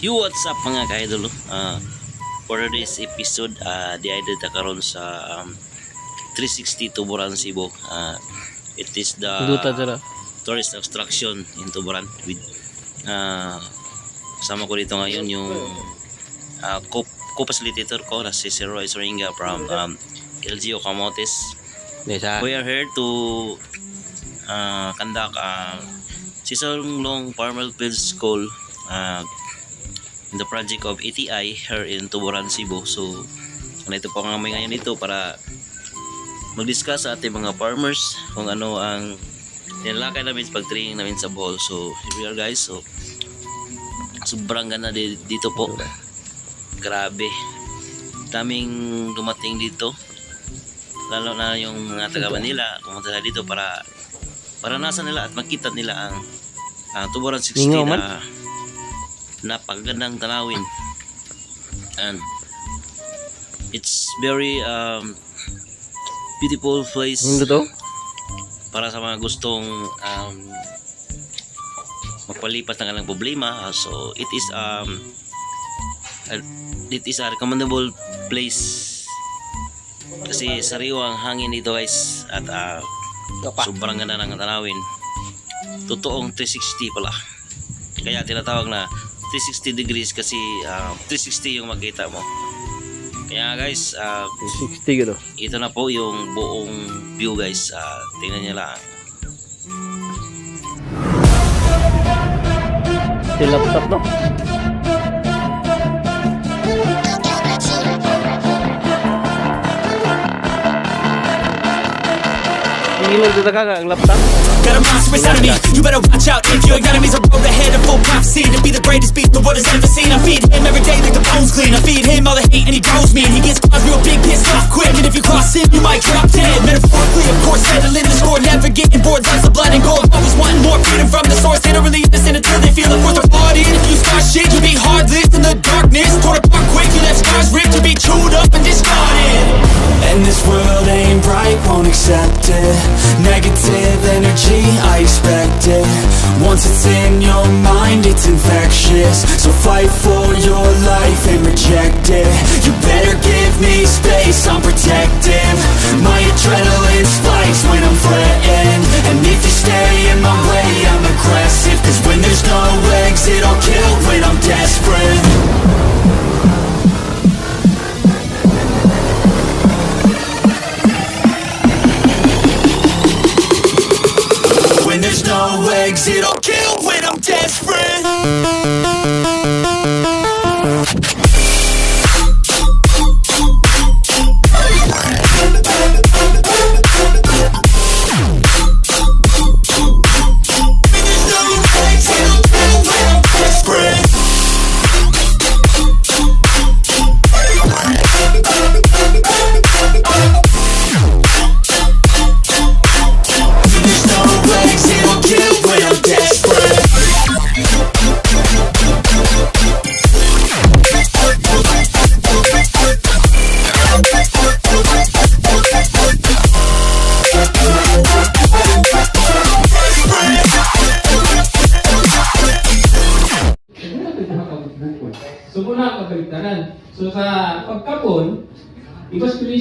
You what's up mga ka-idol? Uh, for this episode, uh, di-idol ta karon sa um, 360 Tuburan Cebu. Uh, it is the tourist attraction in Tuburan with uh, kasama ko dito ngayon yung uh, co- co-facilitator ko na si Sir Roy Soringa from um, LGO Camotes. Di We are here to uh, conduct uh, Sisalong Farmer Field School uh, the project of ETI here in Tuburan, Cebu. So, nandito po kami ngayon dito para mag-discuss sa ating mga farmers kung ano ang nilalakay namin sa pag-training namin sa ball. So, here we are guys. So, sobrang ganda di- dito po. Grabe. Daming dumating dito lalo na yung mga taga Manila pumunta dito para para nasa nila at makita nila ang ang Tuburan 60 Lingaw man. na napakagandang tanawin. And it's very um, beautiful place to? para sa mga gustong um, magpalipat ng kanilang problema. Uh, so it is um a- it is a recommendable place. Kasi sariwa ang hangin dito guys. At uh, sobrang ganda ng tanawin. Totoong 360 pala. Kaya tinatawag na 360 degrees kasi uh, 360 yung makita mo kaya guys uh, 60 gitu. ito na po yung buong view guys Ah, tingnan nyo lang laptop no? Dito ka ang laptop. Got a monstrous enemy, you better watch out If your enemy's a road ahead of full prophecy To be the greatest beast the world has ever seen. I feed him every day like the bones clean. I feed him all the hate and he grows me. And he gets cause real big, pissed off quick. And if you cross him, you might drop dead. Metaphorically, of course, settling the score. Never getting bored, lots of blood and gore. Always wanting more, freedom from the source it's infectious. So fight for your life and reject it. You better give me space, I'm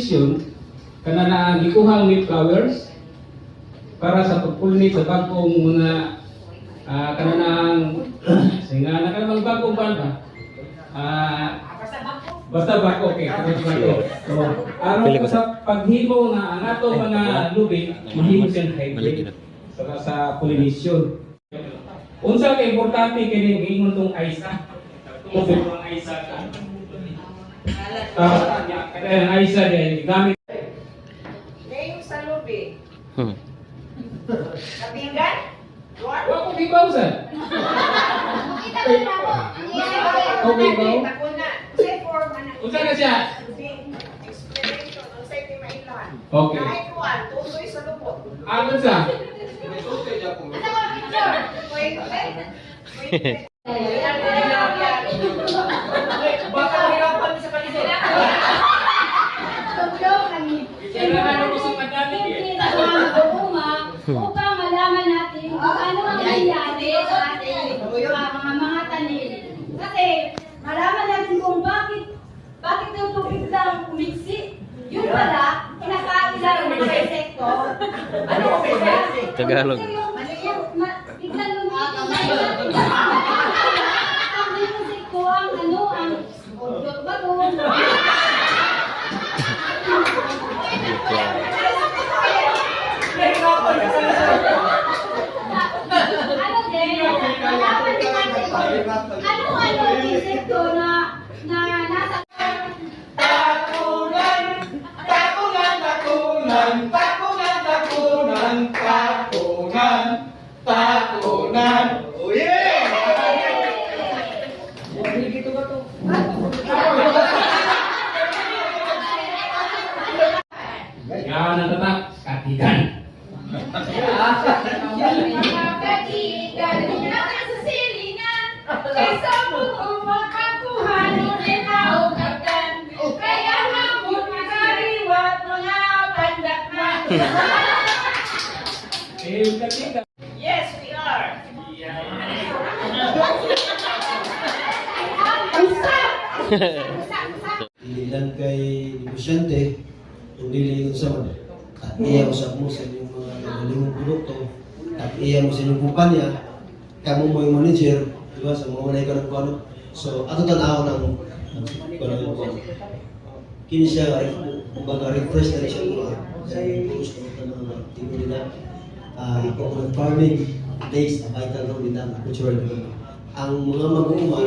evacuation, kana na ang gikuhang leaf flowers para sa pagpulnit sa bagong mga uh, kana na ang singa na kana mga bagong banda. Ah, basta bako, okay, basta bako. So, aron sa paghimo nga ang atong mga lubid, mahimo siyang hydrate sa, sa pollination. Unsa kay importante kini giingon tong ISA? Kung ang ISA ka. Ah, kaya ang ISA din gamit Ngayong sa lubi. Hmm. Kapinggan? Luar? Wa ko gibawsan. Kita ko na ako. Okay, bro. Ako na. Say form na. Unsa na siya? Explanation. Ang say ti mailan. Okay. Kahit kuwan, tuloy sa lubot. Ano sa? Wait, wait. Wait. Baka Kailangan mo sa pagdating eh. upang malaman natin kung ano ang nangyayari sa ating mga mga, tanim. Kasi malaman natin kung bakit bakit yung tubig lang umiksi. Yun pala, kinakain lang ng mga insekto. Ano sila? Tagalog. Yung- yung ma- Biglang lumitin Perfecto. Yes, we are. Dili lang kay negosyante, kung dili yung sa at iya usap mo sa inyong mga nagalingong produkto, at iya mo sa inyong kumpanya, kamo mo yung manager, di ba, sa mga manay ka ng. So, ato tanaw ng kuwano ko. Kini siya, kumbaga, refresh na siya mga sa inyong gusto ng mga tino nila. Ah, kung ang farming days, vital role din ang cultural development. Ang mga mag-uuma,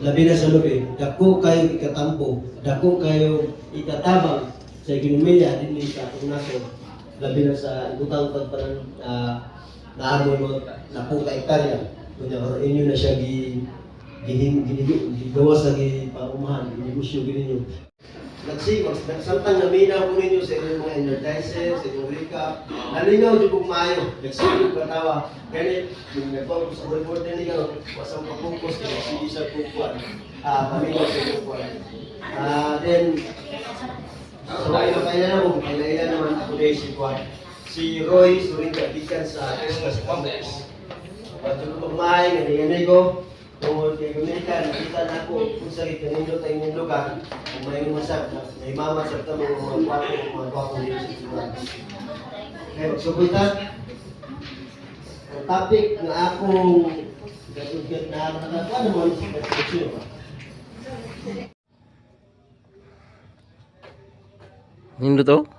labi na sa lubi, dako kayo ikatampo, dako kayo ikatabang sa ekonomiya, din sa atong naso, labi na sa ibutang pagpanang uh, naamo mo na po ka ektarya. Kunya, or inyo na siya gi gihin ginigo gigawa sa gi paumahan, ginegosyo gininyo. Nagsigos, nagsamtang naminaw ko ninyo sa inyong mga energizer, sa inyong recap. Nalingaw di kong maayo, nagsigos ka tawa. Ganit, yung nag-focus sa report na ninyo, wasang kaya sige sa kukuan. Ah, paminaw sa kukuan. Ah, then, so ayun, kailan mo, kailan naman ako dahil si Juan. Si Roy, suring kaibigan sa. Pagod ko kumain, ganyan ko. Tungod kay Gumitan, nakita na ko kung sa ito nindot ang inyong lugar. Kung may masap, may mama sa ito mga mga kwapo, mga kwapo dito sa lugar. Kaya magsubutan, ang topic na akong gatugat na nakakatawa naman sa konstruksyon. Hindi to?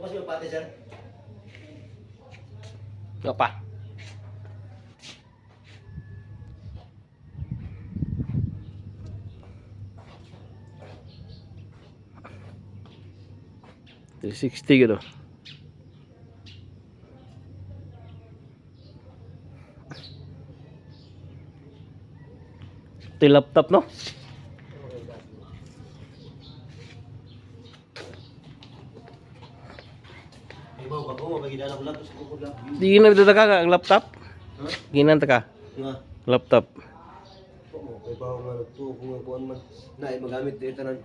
Bukas yung pati, sir. Apa? Three sixty gitu. Yung laptop no? Ay, mau ba ko? Magigilala ko ito sa kukod lang. Di ginagdata ka ang laptop? Ha? Ginanta ka? Nga. Laptop. Oo, kay bawo nga nagtuo kung kuan man na magamit dito tanan